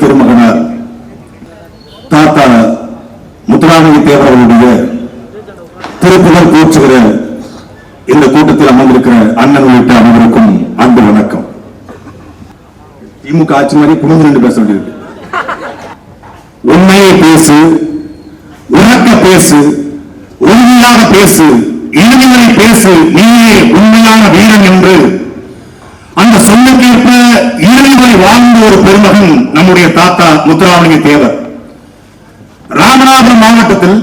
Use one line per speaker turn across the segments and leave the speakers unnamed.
திருமகனார் தாத்தா முத்துராமலிங்க தேவர்களுடைய திருப்புகழ் போற்றுகிற இந்த கூட்டத்தில் அமர்ந்திருக்கிற அண்ணன் உள்ளிட்ட அனைவருக்கும் அன்பு வணக்கம். திமுக ஆட்சி மாதிரி புனிந்து ரெண்டு பேச வேண்டியிருக்கு உண்மையை பேசு உறக்க பேசு உறுதியாக பேசு இறுதிவரை பேசு நீயே உண்மையான வீரன் என்று சொல்லுக்கேற்ப இறுதிவரை வாழ்ந்த ஒரு பெருமகன் நம்முடைய தாத்தா முத்துராமலிங்க தேவர். ராமநாதபுரம் மாவட்டத்தில்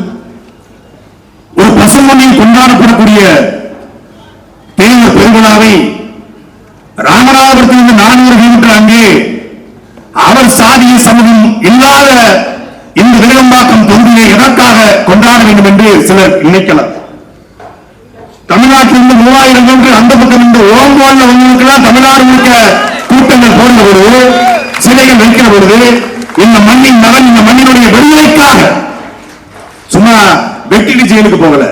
ஒரு பசுமொழியில் கொண்டாடப்படக்கூடிய தேவர் பெருவிழாவை ராமநாதபுரத்திலிருந்து நானூறு கிலோமீட்டர் அங்கே அவர் சாதிய சமூகம் இல்லாத இந்த விருகம்பாக்கம் தொகுதியை எதற்காக கொண்டாட வேண்டும் என்று சிலர் நினைக்கலாம். தமிழ்நாட்டிலிருந்து மூவாயிரம் கிலோமீட்டர் அந்த பக்கம் இருந்து ஓம்போல்ல வந்தவங்களுக்கெல்லாம் தமிழ்நாடு முழுக்க கூட்டங்கள் போடுற பொழுது சிலைகள் வைக்கிற பொழுது இந்த மண்ணின் நலன் இந்த மண்ணினுடைய விடுதலைக்காக சும்மா வெட்டிட்டு ஜெயிலுக்கு போகல.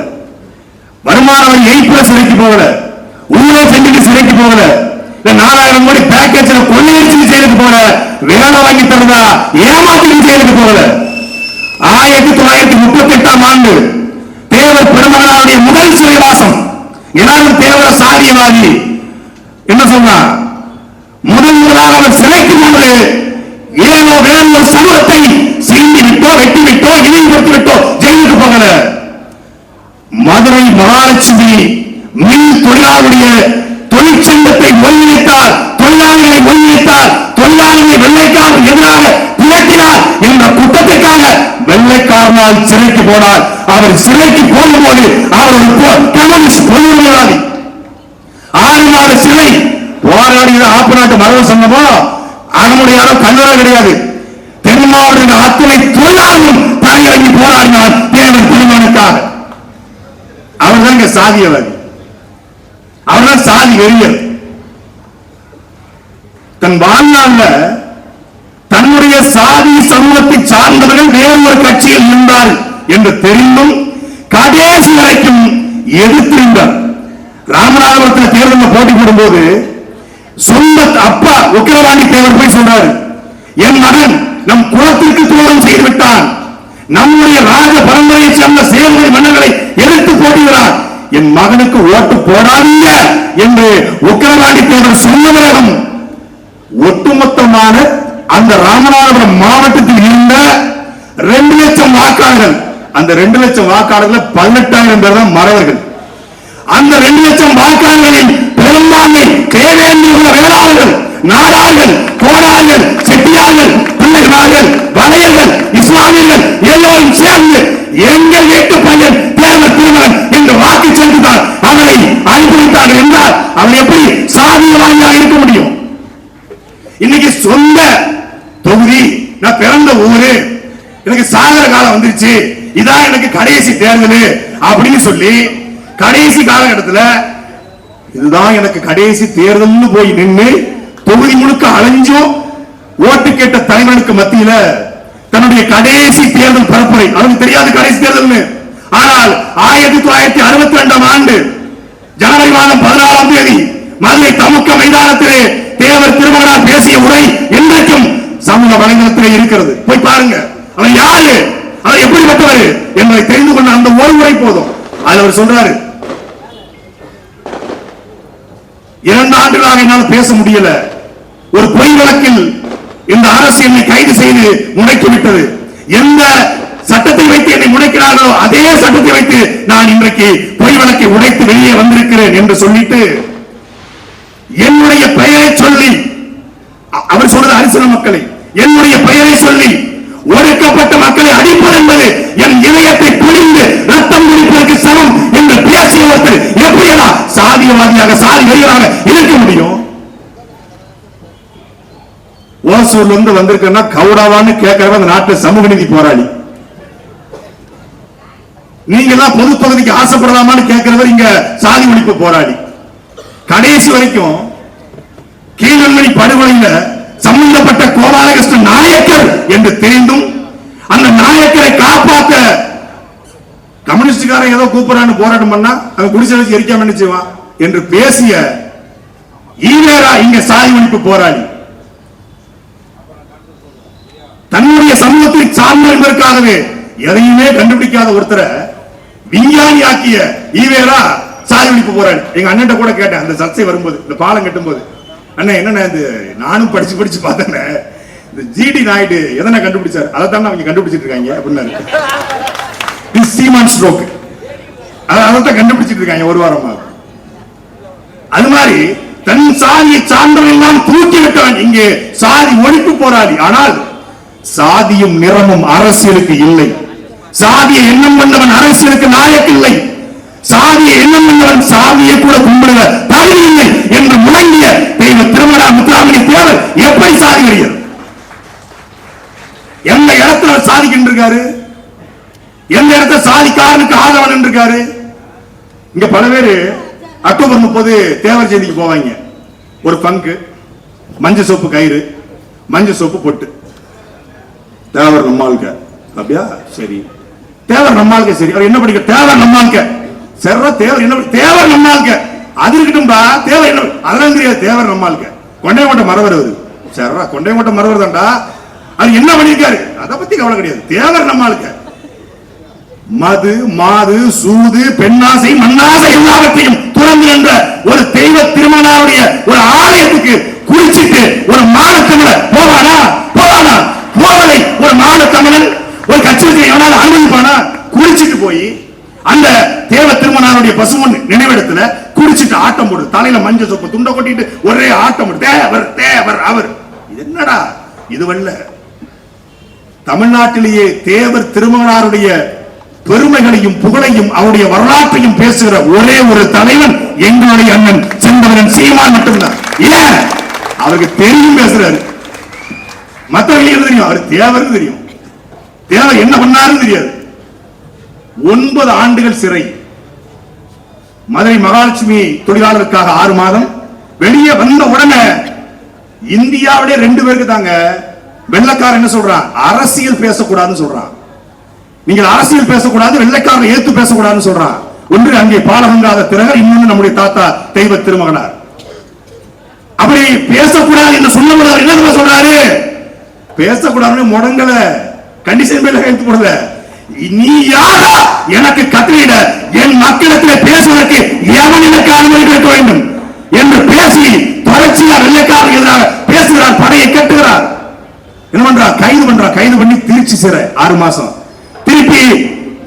வருமான வரி எய்ப்புல சிறைக்கு போகல. உள்ள செஞ்சுட்டு சிறைக்கு போகல. இந்த நாலாயிரம் கோடி பேக்கேஜ்ல கொள்ளையடிச்சு ஜெயிலுக்கு போகல வேலை வாங்கி தருதா ஏமாத்திட்டு ஜெயிலுக்கு போகல. ஆயிரத்தி தொள்ளாயிரத்தி முப்பத்தி எட்டாம் ஆண்டு தேவர் பெருமகனாருடைய முதல் சிறைவாசம் எல்லாரும் தேவர சாதியவாதி. என்ன சொன்னா? முதல் முதலாக அவர் சிலைக்கு முன்பு ஏனோ வேறு ஒரு சமூகத்தை செய்து விட்டோ வெட்டி விட்டோ இழிவுபடுத்தி விட்டோ ஜெயிலுக்கு போகல. மதுரை மகாலட்சுமி மின் தொழிலாளருடைய தொழிற்சங்கத்தை ஒருங்கிணைத்தார் தொழிலாளிகளை ஒருங்கிணைத்தார் தொழிலாளிகளை வெள்ளைக்காரன் எதிராக புரட்டினார் என்ற குற்றத்திற்காக வெள்ளைக்காரனால் சிறைக்கு போனார் அவர் சிறைக்கு போகும்போது அவர் ஒரு கம்யூனிஸ்ட் பொதுவாதி ஆறு நாள் சிறை போராடிய ஆப்பு நாட்டு மரபு சங்கமோ அதனுடைய யாரும் கல்லூரி கிடையாது. தென்மாவட்ட அத்தனை தொழிலாளர்களும் தலையிறங்கி போராடினார் தேவர் பெருமானுக்காக அவர் தான் இங்க சாதியவாதி அவர் தான் சாதி வெறியர். தன் வாழ்நாள்ல தன்னுடைய சாதி சமூகத்தை சார்ந்தவர்கள் வேறு ஒரு கட்சியில் இருந்தார் என்று தெரிந்தும் கடைசி வரைக்கும் எதிர்த்திருந்தார். ராமநாதபுரத்தில் தேர்தலில் போட்டி போடும்போது சொந்த அப்பா உக்கிரவாணி தேவர் போய் சொன்னார் என் மகன் நம் குலத்திற்கு துரோகம் செய்து விட்டான் நம்முடைய ராஜ பரம்பரையை சேர்ந்த செயல்முறை மன்னர்களை எதிர்த்து போடுகிறார். என் மகனுக்கு ஓட்டு போடாதீங்க என்று உக்கிரவாணி தேவர் சொன்னவரிடம் ஒட்டுமொத்தமான அந்த ராமநாதபுரம் மாவட்டத்தில் இருந்த ரெண்டு லட்சம் வாக்காளர்கள் அந்த ரெண்டு லட்சம் வாக்காளர்கள் பதினெட்டாயிரம் பேர் தான் மறவர்கள். அந்த ரெண்டு லட்சம் வாக்காளர்களில் பெரும்பான்மை தேவேந்திர வேளாளர்கள் நாடார்கள் கோடார்கள் செட்டியார்கள் பிள்ளைகளார்கள் வளையர்கள் இஸ்லாமியர்கள் எல்லோரும் சேர்ந்து எங்கள் வீட்டு பையன் தேவர் திருமணம் என்று வாக்கு செலுத்தினார் அவரை அனுப்பிவிட்டார்கள் என்றால் அவர் எப்படி சாதியவாதியாக இருக்க முடியும்? இன்னைக்கு சொந்த நான் பிறந்த ஊரு. எனக்கு சாகர காலம் வந்துருச்சு. இதான் எனக்கு கடைசி தேர்தல் அப்படின்னு சொல்லி கடைசி காலகட்டத்துல இதுதான் எனக்கு கடைசி தேர்தல்னு போய் நின்று தொகுதி முழுக்க அலைஞ்சும் ஓட்டு கேட்ட தலைவனுக்கு மத்தியில தன்னுடைய கடைசி தேர்தல் பரப்புரை. அவனுக்கு தெரியாது கடைசி தேர்தல்னு. ஆனால் ஆயிரத்தி தொள்ளாயிரத்தி அறுபத்தி ரெண்டாம் ஆண்டு ஜனவரி மாதம் பதினாலாம் தேதி மதுரை தமுக்க மைதானத்திலே தேவர் திருமகனார் பேசிய உரை இன்றைக்கும் சமூக வலைதளத்தில் இருக்கிறது. போய் பாருங்க. அவன் யாரு? அவன் எப்படிப்பட்டவர்? என்பதை தெரிந்து கொண்ட அந்த ஒரு முறை போதும். அதுல அவர் சொல்றாரு. இரண்டு ஆண்டுகளாக என்னால் பேச முடியல. ஒரு பொய் வழக்கில் இந்த அரசு என்னை கைது செய்து முடக்கி விட்டது. எந்த சட்டத்தை வைத்து என்னை முடக்கிறார்களோ அதே சட்டத்தை வைத்து நான் இன்றைக்கு பொய் வழக்கை உடைத்து வெளியே வந்திருக்கிறேன் என்று சொல்லிட்டு என்னுடைய பெயரை சொல்லி அவர் சொல்றது அரசியல் மக்களை என்னுடைய பெயரை சொல்லி ஒடுக்கப்பட்ட மக்களை அடிப்பது என்பது என் இதயத்தை புரிந்து ரத்தம் குடிப்பதற்கு சமம் என்று பேசிய ஒருத்தர் எப்படியெல்லாம் சாதியவாதியாக சாதி வெறியராக இருக்க முடியும்? ஓசூர்ல இருந்து வந்திருக்கேன்னா கவுடாவான்னு கேட்கறவ அந்த நாட்டு சமூக நீதி போராளி. நீங்க எல்லாம் பொது பகுதிக்கு ஆசைப்படலாமான்னு கேட்கிறவர் இங்க சாதி ஒழிப்பு போராளி. கடைசி வரைக்கும் கீழன்மணி படுகொலையில சம்பந்தப்பட்ட கோபாலகிருஷ்ண நாயக்கர் என்று தெரிந்தும் அந்த நாயக்கரை காப்பாத்த கம்யூனிஸ்டுக்காரன் ஏதோ கூப்பிடறான்னு போராட்டம் பண்ணா அவன் குடிசை வச்சு எரிக்காம என்ன செய்வான் என்று பேசிய ஈவேரா இங்க சாதி ஒழிப்பு போராளி. சார்ந்த என்பதற்காகவே எதையுமே கண்டுபிடிக்காத ஒருத்தரை விஞ்ஞானி ஆக்கிய ஈவேரா சாதி ஒழிப்பு போராளி. எங்க அண்ணன் கூட கேட்டேன் அந்த சர்ச்சை வரும்போது இந்த பாலம் கட்டும் போது அண்ணா என்னண்ணா இது? நானும் படிச்சு படிச்சு பார்த்தேன் இந்த ஜிடி நாயுடு எதனா கண்டுபிடிச்சாரு? அதை தானே அவங்க கண்டுபிடிச்சிட்டு இருக்காங்க அப்படின்னாரு. இது சீமான் ஸ்ட்ரோக் அதை தான் கண்டுபிடிச்சிட்டு இருக்காங்க ஒரு வாரமா. அது மாதிரி தன் சாதியை சார்ந்தவன் எல்லாம் தூக்கி விட்டவன் இங்கே சாதி ஒழிப்பு போராடி ஆனால் சாதியும் நிறமும் அரசியலுக்கு இல்லை. சாதியை எண்ணம் பண்ணவன் அரசியலுக்கு நாயக்கு இல்லை. சாதியை எண்ணம் சாதியை கூட கும்பிடுங்க. தகுதி இல்லை என்று முழங்கிய தெய்வ திருமணா முத்துராமணி தேவர் எப்படி சாதி எந்த இடத்துல அவர் இருக்காரு எந்த இடத்துல சாதிக்காரனுக்கு ஆதரவன் இருக்காரு இங்க பல பேரு அக்டோபர் முப்பது தேவர் ஜெயந்திக்கு போவாங்க. ஒரு பங்கு. மஞ்சள் சோப்பு கயிறு. மஞ்சள் சோப்பு பொட்டு. தேவர் நம்மாளுக்க. அப்படியா? சரி. தேவர் நம்மாளுக்க சரி. அவர் என்ன படிக்க? தேவர் நம்மாளுக்க. செர்ற தேவர் என்ன தேவர் நம்மாளுக்க அது இருக்கட்டும்பா தேவர் என்ன அதெல்லாம் தெரியாது தேவர் நம்மாளுக்க கொண்டையங்கோட்டை மரவர் அவரு சர்றா கொண்டையங்கோட்டை மரவர் தான்டா அது என்ன பண்ணியிருக்காரு? அதை பத்தி கவலை கிடையாது. தேவர் நம்மாளுக்க மது மாது சூது பெண்ணாசை மண்ணாசை எல்லாவற்றையும் துறந்து என்ற ஒரு தெய்வ திருமணாவுடைய ஒரு ஆலயத்துக்கு குளிச்சிட்டு ஒரு மானத்தமிழ போவானா? போவானா? போவதை ஒரு மானத்தமிழன் ஒரு கட்சிக்கு எவனால அனுமதிப்பானா குளிச்சிட்டு போய் திருமணாருடைய பசுமன் நினைவிடத்துல குடிச்சிட்டு ஆட்டம் போடு. தலையில மஞ்சள் சொப்பு துண்டை கொட்டிட்டு ஒரே ஆட்டம் போடு. தேவர் தேவர் அவர். இது என்னடா? இது வல்ல. தமிழ்நாட்டிலேயே தேவர் திருமகனாருடைய பெருமைகளையும் புகழையும் அவருடைய வரலாற்றையும் பேசுகிற ஒரே ஒரு தலைவன் எங்களுடைய அண்ணன் செந்தவரன் சீமான் மட்டும்தான். ஏன் அவருக்கு தெரியும் பேசுறாரு. மற்றவர்களுக்கு தெரியும்? அவர் தேவர் தெரியும். தேவர் என்ன பண்ணாருன்னு தெரியாது. ஒன்பது ஆண்டுகள் சிறை. மதுரை மகாலட்சுமி தொழிலாளருக்காக ஆறு மாதம். வெளியே வந்த உடனே இந்தியாவிலே ரெண்டு பேருக்கு தாங்க வெள்ளக்காரன் என்ன சொல்றான்? அரசியல் பேசக்கூடாதுன்னு சொல்றான். நீங்கள் அரசியல் பேசக்கூடாது வெள்ளைக்காரன் ஏத்து பேசக்கூடாதுன்னு சொல்றான். ஒன்று அங்கே பாலகங்காத திறகர் இன்னொன்று நம்முடைய தாத்தா தெய்வ திருமகனார். அப்படி பேசக்கூடாது என்று சொன்னவர் என்ன சொல்றாரு? பேசக்கூடாதுன்னு முடங்கல. கண்டிஷன் மேல கையெழுத்து போடல. நீ யாரா எனக்கு கத்திரிட என் மக்களிடத்தில் பேசுவதற்கு எவன் எனக்கு அனுமதி கொடுக்க வேண்டும் என்று பேசி தொடர்ச்சியார் வெள்ளைக்காரர்கள் எதிராக பேசுகிறார் படையை கட்டுகிறார். என்ன பண்றா கைது பண்றா கைது பண்ணி திருச்சி சிறை ஆறு மாசம். திருப்பி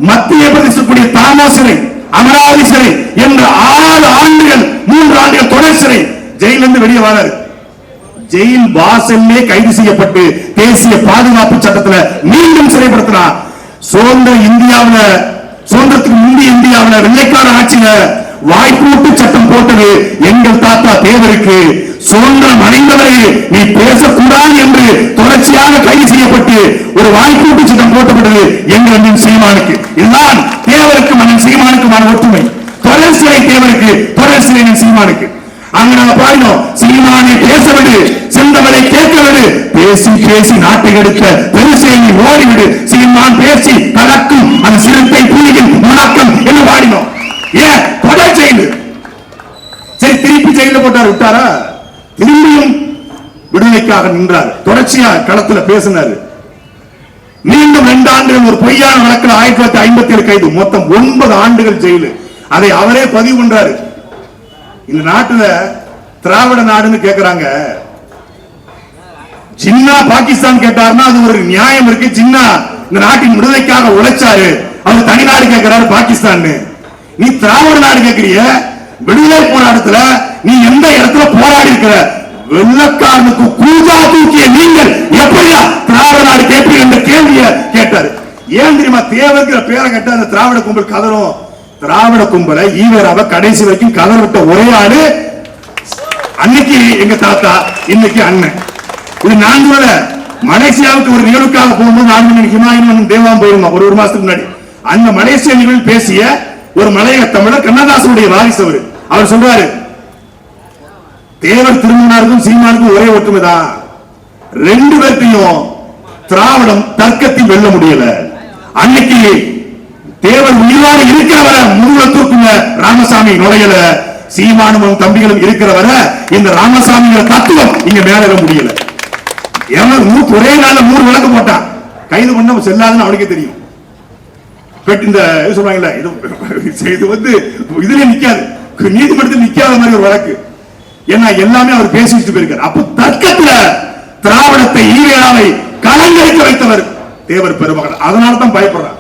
மத்திய பிரதேசக்கூடிய தாமா சிறை அமராவதி சிறை என்று ஆறு ஆண்டுகள் மூன்று ஆண்டுகள் தொடர் சிறை ஜெயிலிருந்து வெளியே வராது ஜெயில் வாசல்லே கைது செய்யப்பட்டு தேசிய பாதுகாப்பு சட்டத்துல மீண்டும் சிறைப்படுத்தினார். சுதந்திர இந்தியாவுல சுதந்திரத்துக்கு முந்தைய இந்தியாவுல வெள்ளைக்கார ஆட்சியில வாய்ப்பூட்டு சட்டம் போட்டது எங்கள் தாத்தா தேவருக்கு. சுதந்திரம் அடைந்தவரை நீ பேசக்கூடாது என்று தொடர்ச்சியாக கைது செய்யப்பட்டு ஒரு வாய்ப்பூட்டு சட்டம் போட்டப்பட்டது எங்கள் அண்ணன் சீமானுக்கு. இதுதான் தேவருக்கு மன்னன் சீமானுக்குமான ஒற்றுமை. தொடர் சிறை தேவருக்கு தொடர் சிறை சீமானுக்கு. அங்க நாங்க பாடினோம் சீமானை பேசவிடு செந்தவரை பேசி பேசி நாட்டை எடுக்க பெருசேனி ஓடிவிடு. சீமான் பேசி கலக்கும் அந்த சிறுத்தை புலியின் முழக்கம் என்று பாடினோம் ஏன்? தொடர் ஜெயிலு சரி திருப்பி ஜெயில போட்டார் விட்டாரா? திரும்பியும் விடுதலைக்காக நின்றார். தொடர்ச்சியா களத்துல பேசினாரு. மீண்டும் ரெண்டு ஆண்டுகள் ஒரு பொய்யான வழக்கில் ஆயிரத்தி தொள்ளாயிரத்தி ஐம்பத்தி ஏழு கைது. மொத்தம் ஒன்பது ஆண்டுகள் ஜெயிலு. அதை அவரே பதிவு பண்றாரு. இந்த நாட்டுல திராவிட நாடுன்னு கேக்குறாங்க. சின்ன பாகிஸ்தான் கேட்டாருன்னா அது ஒரு நியாயம் இருக்கு. சின்ன இந்த நாட்டின் விடுதலைக்காக உழைச்சாரு. அவர் தனிநாடு கேட்கிறாரு பாகிஸ்தான் நீ திராவிட நாடு கேட்கிறிய விடுதலை போராட்டத்துல நீ எந்த இடத்துல போராடி இருக்கிற? வெள்ளக்காரனுக்கு கூஜா தூக்கிய நீங்கள் எப்படியா திராவிட நாடு கேட்பீங்க என்ற கேள்வியை கேட்டாரு. ஏன் தெரியுமா? தேவைங்கிற பேரை கேட்ட அந்த திராவிட கும்பல் கதறும். திராவிட கும்பலை ஈவராவ கடைசி வரைக்கும் கதை விட்ட ஒரே அன்னைக்கு எங்க தாத்தா இன்னைக்கு அண்ணன். இது நான் சொல்ல மலேசியாவுக்கு ஒரு நிகழ்வுக்காக போகும்போது நான் மணி ஹிமாயின் தேவாம் போயிருந்தோம் ஒரு ஒரு மாசத்துக்கு முன்னாடி. அந்த மலேசிய நிகழ்வில் பேசிய ஒரு மலையக தமிழர் கண்ணதாசனுடைய வாரிசு அவர். அவர் சொல்றாரு தேவர் திருமணாருக்கும் சீமானுக்கும் ஒரே ஒற்றுமைதான் ரெண்டு பேர்த்தையும் திராவிடம் தர்க்கத்தில் வெல்ல முடியல. அன்னைக்கு தேவர் உயிரோட இருக்கிறவர முதுகுல தூக்குங்க. ராமசாமி நுழையல. சீமானும் தம்பிகளும் இருக்கிறவர இந்த ராமசாமிங்கிற தத்துவம் இங்க மேல முடியல. எவன் மூக்கு ஒரே நாள்ல மூணு விளக்கு போட்டான். கைது பண்ண செல்லாதுன்னு அவனுக்கே தெரியும். இந்த இது சொல்றாங்கல்ல இது செய்து வந்து இதுல நிக்காது. நீதிமன்றத்தில் நிக்காத மாதிரி ஒரு வழக்கு. ஏன்னா எல்லாமே அவர் பேசிட்டு போயிருக்காரு. அப்ப தர்க்கத்துல திராவிடத்தை ஈவேராவை கலங்கரிக்க வைத்தவர் தேவர் பெருமகன். அதனால தான் பயப்படுறான்.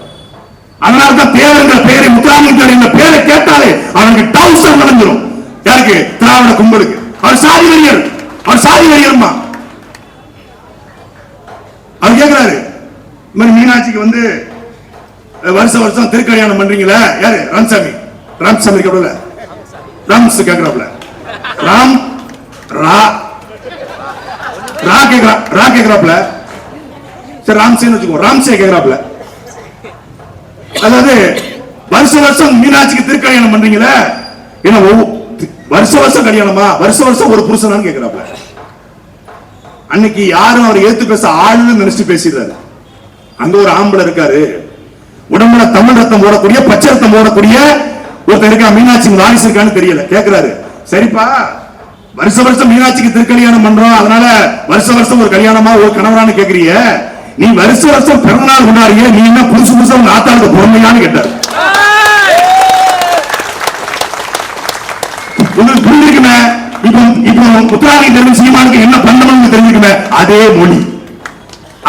அதனால தான் என்ற பெயரை முத்துராமலிங்க என்ற பெயரை கேட்டாலே அவனுக்கு டவுசர் நடந்துடும் யாருக்கு? திராவிட கும்பலுக்கு. அவர் சாதி வெறியர். அவர் சாதி வெறியர்மா. அவர் கேக்குறாரு. இந்த மாதிரி மீனாட்சிக்கு வந்து வருஷ வருஷம் வருஷம் திருக்கல்யாணம் பண்றீங்களா? யாரு? ராமசாமி. ராமசாமி கேட்கல ராம்ஸ் கேட்கிறாப்ல ராம் ரா ரா கேக்குறா ரா கேக்குறாப்ல சரி ராம்சேன்னு வச்சுக்கோ. ராம்சே கேக்குறாப்ல அதாவது வருஷ வருஷம் மீனாட்சிக்கு திருக்கல்யாணம் பண்றீங்கள? என்ன வருஷ வருஷம் கல்யாணமா? வருஷ வருஷம் ஒரு புருஷனான்னு கேக்குறாப்ல. அன்னைக்கு யாரும் அவர் ஏத்து பேச ஆளுன்னு நினைச்சு பேசிடுறாரு. அங்க ஒரு ஆம்பளை இருக்காரு. உடம்புல தமிழ் ரத்தம் போடக்கூடிய பச்சை ரத்தம் போடக்கூடிய ஒருத்தர் இருக்கா? மீனாட்சி வாரிசு இருக்கான்னு தெரியல. கேக்குறாரு. சரிப்பா. வருஷ வருஷம் மீனாட்சிக்கு திருக்கல்யாணம் பண்றோம். அதனால வருஷ வருஷம் ஒரு கல்யாணமா ஒரு கணவரான்னு கேக்குறீங்க. நீ வருஷ வருஷம் பிறந்த நாள் கொண்டாடுறிய நீ என்ன புதுசு புதுசா உங்க ஆத்தாளுக்கு பொறுமையான்னு கேட்டார். உங்களுக்கு புரிஞ்சிருக்குமே? இப்போ இப்போ முத்துராமி தெரிஞ்சு சீமானுக்கு என்ன பண்ணணும்னு தெரிஞ்சுக்குமே அதே மொழி.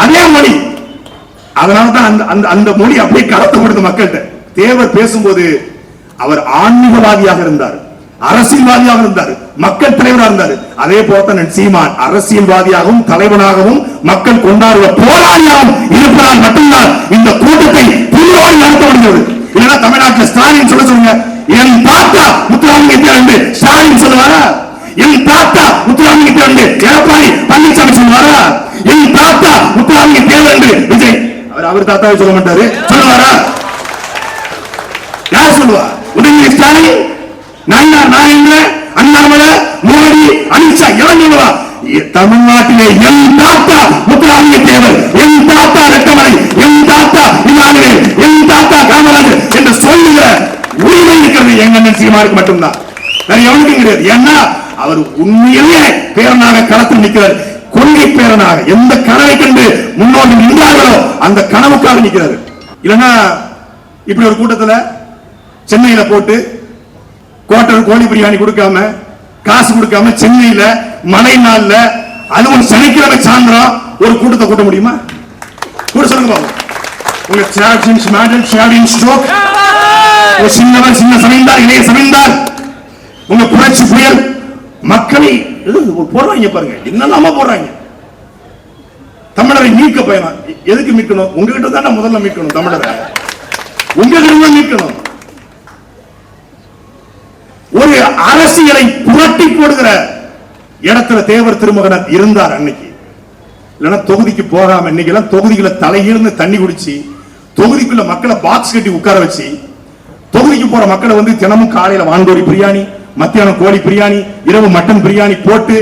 அதே மொழி. அதனால தான் அந்த அந்த அந்த மொழி அப்படியே கடத்தப்படுது மக்கள்கிட்ட. தேவர் பேசும்போது அவர் ஆன்மீகவாதியாக இருந்தார். அரசியல்வாதியாக இருந்தார். மக்கள் தலைவராக இருந்தார். அதே போலத்தான் சீமான் அரசியல்வாதியாகவும் தலைவனாகவும் மக்கள் கொண்டாடுவ போராளியாகவும் இருப்பதால் மட்டும்தான் இந்த கூட்டத்தை புதுவாக நடத்த முடிகிறது இல்லைன்னா தமிழ்நாட்டில் ஸ்டாலின் சொல்ல சொல்லுங்க. என் தாத்தா முத்துராமலிங்க என்று ஸ்டாலின் சொல்லுவாரா? என் தாத்தா முத்துராமலிங்க என்று எடப்பாடி பழனிசாமி சொல்லுவாரா? என் தாத்தா முத்துராமலிங்க தேவர் என்று விஜய். அவர் அவர் தாத்தாவை சொல்ல மாட்டாரு. சொல்லுவாரா? யார் சொல்லுவா? உடனே ஸ்டாலின் நயினார் நாகேந்திர அண்ணாமலை மோடி அமித்ஷா எவன் சொல்லுவா தமிழ்நாட்டிலே என் தாத்தா முத்துராமலிங்க தேவர் என் தாத்தா ரெட்டமலை என் தாத்தா இமானுவேல் என் தாத்தா காமராஜர் என்று சொல்லுகிற உரிமை இருக்கிறது எங்க அண்ணன் மட்டும்தான் வேற எவனுக்கும் கிடையாது ஏன்னா அவர் உண்மையிலேயே பேரனாக களத்தில் நிற்கிறார் கொள்கை பேரனாக எந்த கனவை கண்டு முன்னோடி நின்றார்களோ அந்த கனவுக்காக நிற்கிறாரு இல்லைன்னா இப்படி ஒரு கூட்டத்துல சென்னையில போட்டு கோட்டர் கோழி பிரியாணி கொடுக்காம காசு கொடுக்காம சென்னையில மழை நாள்ல அதுவும் சனிக்கிழமை சாயந்தரம் ஒரு கூட்டத்தை கூட்ட முடியுமா? கூட சொல்லுங்க பாப்போம். உங்க மேடல் ஸ்ட்ரோக் ஒரு சின்னவர் சின்ன சமைந்தார் இளைய சமைந்தார் உங்க புரட்சி புயல் மக்களை போடுறாங்க பாருங்க. என்னெல்லாம போடுறாங்க. தமிழரை மீட்க பயணம் எதுக்கு மீட்கணும்? உங்ககிட்ட தான் முதல்ல மீட்கணும் தமிழரை. உங்ககிட்ட தான் மீட்கணும். ஒரு அரசியலை புரட்டி போடுகிற இடத்துல தேவர் திருமகனர் இருந்தார் அன்னைக்கு. இல்லைன்னா தொகுதிக்கு போகாம இன்னைக்கு எல்லாம் தொகுதிகளை தலையிருந்து தண்ணி குடிச்சு தொகுதிக்குள்ள மக்களை பாக்ஸ் கட்டி உட்கார வச்சு தொகுதிக்கு போற மக்களை வந்து தினமும் காலையில வான்கோழி பிரியாணி மத்தியானம் கோழி பிரியாணி இரவு மட்டன் பிரியாணி போட்டு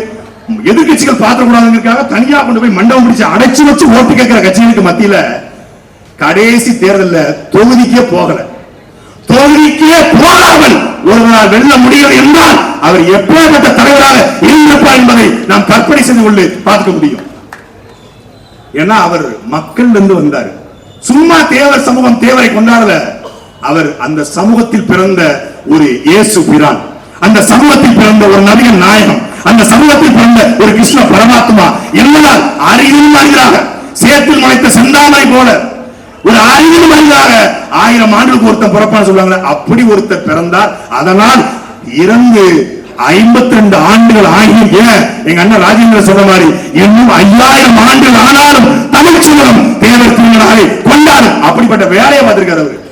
எதிர்கட்சிகள் பாத்திர கூடாதுங்கிறதுக்காக தனியா கொண்டு போய் மண்டபம் பிடிச்சு அடைச்சு வச்சு ஓட்டு கேட்கிற கட்சிகளுக்கு மத்தியில கடைசி தேர்தல்ல தொகுதிக்கே போகல. தொகுதிக்கே போகாமல் ஒரு நாள் வெல்ல முடியும் என்றால் அவர் எப்பேற்பட்ட தலைவராக இருந்திருப்பார் என்பதை நாம் கற்பனை செய்து கொண்டு பார்க்க முடியும். ஏன்னா அவர் மக்கள் இருந்து வந்தார். சும்மா தேவர் சமூகம் தேவரை கொண்டாடல. அவர் அந்த சமூகத்தில் பிறந்த ஒரு இயேசு பிரான். அந்த சமூகத்தில் பிறந்த ஒரு நபிகள் நாயகம். அந்த சமூகத்தில் பிறந்த ஒரு கிருஷ்ண பரமாத்மா. என்பதால் அறிவின் மனிதராக சேத்தில் முளைத்த செந்தாமரை போல. ஒரு ஆயிரம் மனிதாக ஆயிரம் ஆண்டுக்கு ஒருத்தன் பிறப்பான்னு சொல்லுவாங்க அப்படி ஒருத்தர் பிறந்தார். அதனால் இறந்து ஐம்பத்தி ரெண்டு ஆண்டுகள் ஆகியும் ஏன்? எங்க அண்ணன் ராஜேந்திர சொன்ன மாதிரி இன்னும் ஐயாயிரம் ஆண்டுகள் ஆனாலும் தமிழ் சமூகம் தேவர் திருநாளை கொண்டாடும். அப்படிப்பட்ட வேலையை பார்த்திருக்காரு அவரு.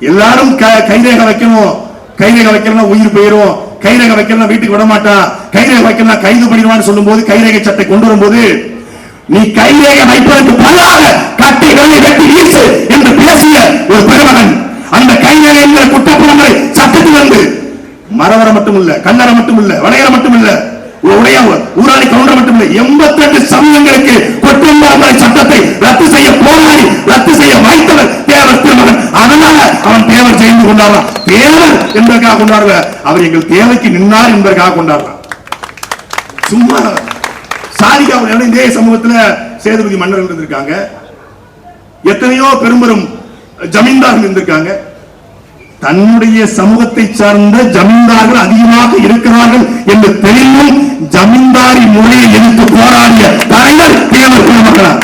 எல்லாரும் க- வைக்கணும். கைரேக வைக்கணும் உயிர் போயிரும். கைரேக வைக்கணும் வீட்டுக்கு விட மாட்டான் கைரேக வைக்கணும் கைது பண்ணிடுவான்னு சொல்லும்போது கைரேகை சட்டை கொண்டு வரும்போது நீ கையிலேயே வைப்பதற்கு பதிலாக கட்டை விரலை வெட்டி வீசு என்று பேசிய ஒரு பெருமகன். அந்த கையிலே என்கிற குற்றப்புறங்களை சட்டத்தில் வந்து மரவர மட்டும் இல்ல கல்லற மட்டும் இல்ல வளையற மட்டும் இல்ல உடைய ஊராளி கவுண்டர் மட்டும் இல்ல எண்பத்தி ரெண்டு சமயங்களுக்கு கொட்டும்பாறை சட்டத்தை ரத்து செய்ய போராடி ரத்து செய்ய வைத்தவர் தேவர் திருமகன். அதனால அவன் தேவர் செய்து கொண்டாடுறான். தேவர் என்பதற்காக கொண்டாடுற அவர் எங்கள் தேவைக்கு நின்றார் என்பதற்காக கொண்டாடுறான் சும்மா சாதிக்கா இதே சமூகத்துல சேதுபதி மன்னர்கள் இருந்திருக்காங்க. எத்தனையோ பெரும்பெரும் ஜமீன்தார்கள் இருந்திருக்காங்க. தன்னுடைய சமூகத்தை சார்ந்த ஜமீன்தார்கள் அதிகமாக இருக்கிறார்கள் என்று தெரிந்தும் ஜமீன்தாரி முறையை எதிர்த்து போராடிய தலைவர் தேவர் குலமகளார்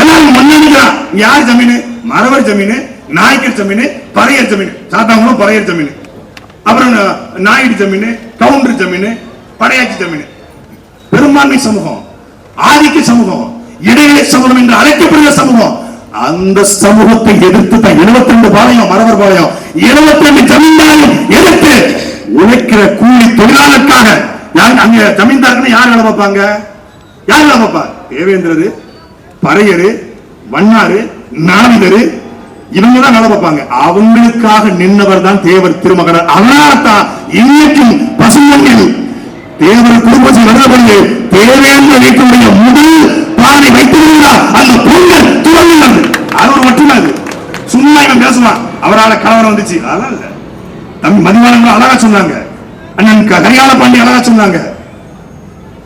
எல்லாரும் மன்னடிக்கிறான் யார் ஜமீனு? மரவர் ஜமீனு நாயக்கர் ஜமீனு பறையர் ஜமீன். சாத்தாங்குளம் பறையர் ஜமீனு. அப்புறம் நாயுடு ஜமீனு கவுண்டர் ஜமீனு படையாச்சி ஜமீனு. பெரும்பான்மை சமூகம் ஆதிக்க சமூகம் இடைநிலை சமூகம் என்று அழைக்கப்படுகிற சமூகம் அந்த சமூகத்தை எதிர்த்து தான் 72 பாளையம் மரவர் பாளையம் 72 ஜமீன்தாரையும் எதிர்த்து உழைக்கிற கூலி தொழிலாளருக்காக யார் அங்க ஜமீன்தாருக்கு யார் வேலை பார்ப்பாங்க? யார் வேலை பார்ப்பா? தேவேந்திரரு பறையரு வண்ணாரு நாவிதரு இவங்க தான் வேலை பார்ப்பாங்க. அவங்களுக்காக நின்றவர் தான் தேவர் திருமகனர். அதனால தான் இன்னைக்கும் பசுமண்ணில் தேவர் குடும்பத்தில் நடந்தபடியே தேவையான வீட்டுடைய முதல் பாதை வைத்திருந்தார். அந்த பொங்கல் துவங்குகிறது அது மட்டும்தான் அது சும்மா இவன் பேசுவான். அவரால கலவரம் வந்துச்சு. அதெல்லாம் இல்ல. தம்பி மதிவாளங்கள் அழகா சொன்னாங்க. அண்ணன் க- கரிகால பாண்டி அழகா சொன்னாங்க.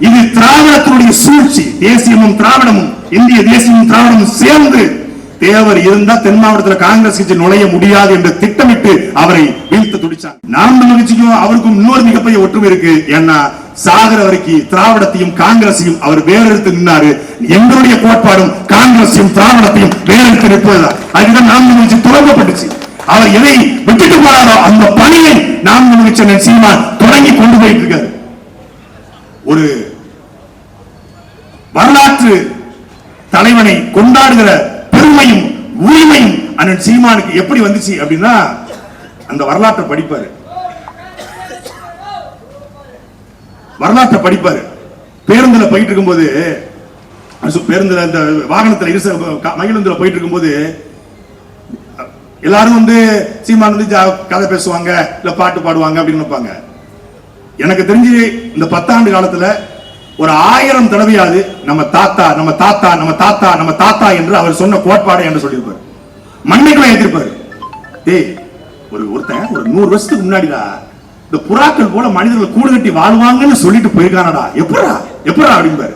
இது திராவிடத்தினுடைய சூழ்ச்சி. தேசியமும் திராவிடமும் இந்திய தேசியமும் திராவிடமும் சேர்ந்து தேவர் இருந்தா தென் மாவட்டத்தில் காங்கிரஸ் கட்சி நுழைய முடியாது என்று திட்டமிட்டு அவரை வீழ்த்த துடிச்சாங்க. நாம் மகிழ்ச்சிக்கும் அவருக்கும் இன்னொரு மிகப்பெரிய ஒற்றுமை இருக்கு. ஏன்னா சாகர வரைக்கும் திராவிடத்தையும் காங்கிரஸையும் அவர் வேறெடுத்து நின்னாரு. எங்களுடைய கோட்பாடும் காங்கிரஸையும் திராவிடத்தையும் வேறெடுத்து நிற்பதுதான் அதுதான் நாம் மகிழ்ச்சி துவங்கப்பட்டுச்சு அவர் எதை விட்டுட்டு போறாரோ அந்த பணியை நாம் மகிழ்ச்சி சீமான் தொடங்கி கொண்டு போயிட்டு இருக்காரு. ஒரு வரலாற்று தலைவனை கொண்டாடுகிற பெருமையும் உரிமையும் அண்ணன் சீமானுக்கு எப்படி வந்துச்சு அப்படின்னா அந்த வரலாற்றை படிப்பாரு. வரலாற்றை படிப்பாரு. பேருந்துல போயிட்டு இருக்கும்போது பேருந்துல இந்த வாகனத்துல இருச க- மகிழுந்துல போயிட்டு இருக்கும்போது எல்லாரும் வந்து சீமான் வந்து கதை பேசுவாங்க இல்ல பாட்டு பாடுவாங்க அப்படின்னு நினைப்பாங்க. எனக்கு தெரிஞ்சு இந்த பத்தாண்டு காலத்துல ஒரு ஆயிரம் தடவையாவது நம்ம தாத்தா நம்ம தாத்தா நம்ம தாத்தா நம்ம தாத்தா என்று அவர் சொன்ன கோட்பாடை என்று சொல்லியிருப்பார். மண்ணைக்குள்ள ஏற்றிருப்பாரு ஏய் ஒரு ஒருத்தன் ஒரு நூறு வருஷத்துக்கு முன்னாடிடா இந்த புறாக்கள் போல மனிதர்கள் கூடு கட்டி வாழ்வாங்கன்னு சொல்லிட்டு போயிருக்கானடா. எப்படா எப்படா அப்படிம்பாரு.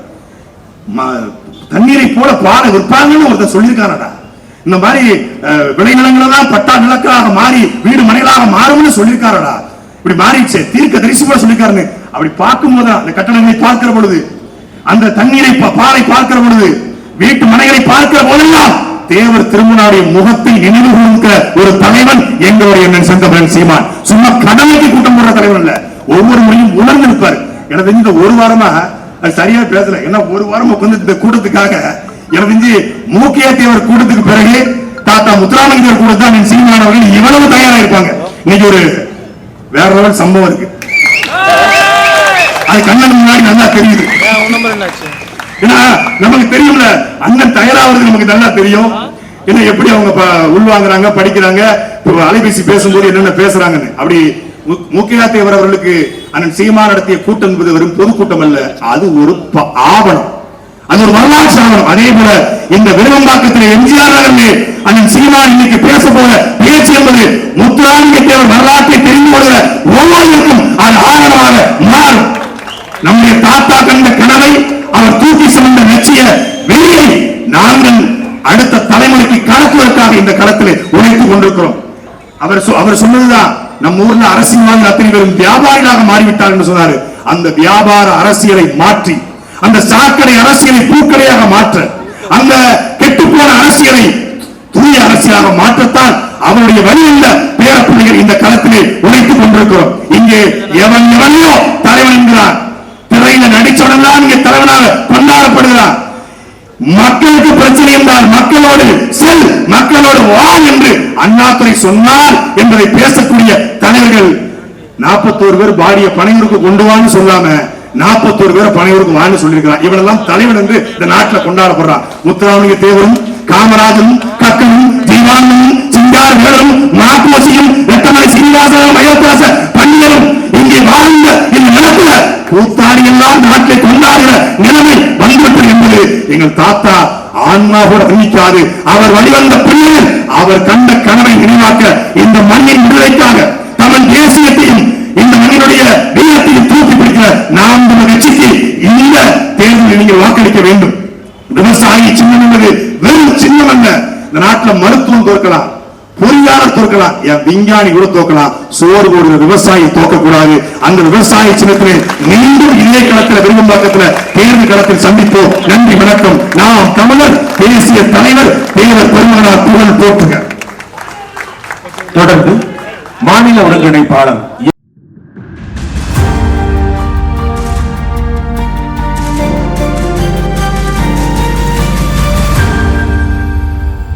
தண்ணீரை போல பாலை விற்பாங்கன்னு ஒருத்தர் சொல்லியிருக்கானடா. இந்த மாதிரி அஹ், விளைநிலங்களெல்லாம் பட்டா நிலக்களாக மாறி வீடு மனைகளாக மாறும்னு சொல்லியிருக்காரடா. இப்படி மாறிச்சு தீர்க்க தரிசி போல சொல்லியிருக்காருன்னு. அப்படி பார்க்கும்போது அந்த கட்டணங்களை பார்க்கிற பொழுது அந்த தண்ணீரை பா- பாலை பார்க்கிற பொழுது வீட்டு மனைகளை பார்க்கிற போதெல்லாம் தேவர் திருமணாவுடைய முகத்தை நினைவு கொடுக்கிற ஒரு தலைவன் எங்களுடைய அண்ணன் செந்தமன் சீமான். சும்மா கடமைக்கு கூட்டம் போடுற தலைவன் இல்ல. ஒவ்வொரு முறையும் உணர்ந்து இருப்பாரு எனக்கு இந்த ஒரு வாரமா அது சரியா பேசல. ஏன்னா ஒரு வாரம் உட்கார்ந்து இந்த கூட்டத்துக்காக எனக்கு தெரிஞ்சு மூக்கிய தேவர் கூட்டத்துக்கு பிறகு தாத்தா முத்துராமலிங்கர் கூட தான் சீமான் அவர்கள் இவ்வளவு தயாரா இருப்பாங்க இன்னைக்கு ஒரு வேற லெவல் சம்பவம் இருக்கு. அது கண்ணன் முன்னாடி நல்லா தெரியுது.
என்னாச்சு
ஏன்னா நமக்கு தெரியும்ல அண்ணன் தயாராகிறது நமக்கு நல்லா தெரியும். என்ன எப்படி அவங்க உள்வாங்குறாங்க படிக்கிறாங்க இப்ப அலைபேசி பேசும்போது என்னென்ன பேசுறாங்கன்னு. அப்படி மு- தேவர் அவர்களுக்கு அண்ணன் சீமா நடத்திய கூட்டம் என்பது வெறும் பொதுக்கூட்டம் அல்ல அது ஒரு ஆவணம். அது ஒரு வரலாற்று ஆவணம். அதே போல இந்த விருவம்பாக்கத்தில் எம்ஜிஆர் நகரில் அண்ணன் சீமா இன்னைக்கு பேச போற பேச்சு என்பது முத்துராமலிங்க தேவர் வரலாற்றை தெரிந்து கொள்கிற ஒவ்வொருவருக்கும் அது ஆவணமாக மாறும். நம்முடைய தாத்தா கண்ட கனவை சுமந்த வெளியை நாங்கள் அடுத்த தலைமுறைக்கு கடத்துவதற்காக இந்த களத்தில் உழைத்துக் கொண்டிருக்கிறோம். அவர் அவர் சொன்னதுதான் நம்ம ஊர்ல அரசியல்வாதிகள் அத்தனை பேரும் வியாபாரிகளாக மாறிவிட்டார் என்று சொன்னாரு. அந்த வியாபார அரசியலை மாற்றி அந்த சாக்கடை அரசியலை பூக்கடையாக மாற்ற அந்த கெட்டுப்போன அரசியலை தூய அரசியலாக மாற்றத்தான் அவருடைய வழியில் பேரப்பிள்ளைகள் இந்த களத்திலே உழைத்துக் கொண்டிருக்கிறோம். இங்கே எவன் எவனையோ தலைவன் என்கிறார். திரையில நடிச்சவனெல்லாம் இங்கே தலைவனாக கொண்டாடப்படுகிறார் மக்களுக்கு பிரச்சனை என்றால் மக்களோடு செல் மக்களோடு வா என்று அண்ணாத்துறை சொன்னார் என்பதை பேசக்கூடிய தலைவர்கள் நாற்பத்தோரு பேர் பாடிய பனையூருக்கு கொண்டு வான்னு சொல்லாம நாற்பத்தோரு பேர் பனையூருக்கு வான்னு சொல்லியிருக்கிறான் இவனெல்லாம் தலைவன் என்று இந்த நாட்டில் கொண்டாடப்படுறான். முத்துராமலிங்க தேவரும் காமராஜனும் கக்கனும் ஜீவானந்தமும் சிங்கார வேலரும் மாப்போசியும் ரெட்டமலை சீனிவாசனும் அயோத்தியாச பள்ளிகளும் இங்கே வாழ்ந்த இந்த நிலத்துல கூத்தாடி எல்லாம் நாட்டை கொண்டாடுகிற நிலைமை வந்துவிட்டது என்பது எங்கள் தாத்தா ஆன்மா கூட வர்ணிக்காது. அவர் வழிவந்த பிள்ளைகள் அவர் கண்ட கனவை நினைவாக்க இந்த மண்ணின் விடுதலைக்காக தமிழ் தேசியத்தையும் இந்த மண்ணினுடைய வீரத்தையும் தூக்கி பிடிக்கிற நாம் நம்ம கட்சிக்கு இந்த தேர்தலில் நீங்கள் வாக்களிக்க வேண்டும். விவசாயி சின்னம் என்பது வெறும் சின்னம் அல்ல. இந்த நாட்டில் மருத்துவம் தோற்கலாம். பொறியாளர் தோற்கலாம் என் விஞ்ஞானி கூட தோக்கலாம். சோறு போடுற விவசாயி தோக்க கூடாது அந்த விவசாய சின்னத்திலே மீண்டும் இல்லை களத்தில் விரும்பும்பாக்கத்தில் தேர்வு களத்தில் சந்திப்போம். நன்றி வணக்கம். நாம் தமிழர் தேசிய தலைவர் தேவர் பெருமகனார் புகழ் போற்றுக.
தொடர்ந்து மாநில ஒருங்கிணைப்பாளர்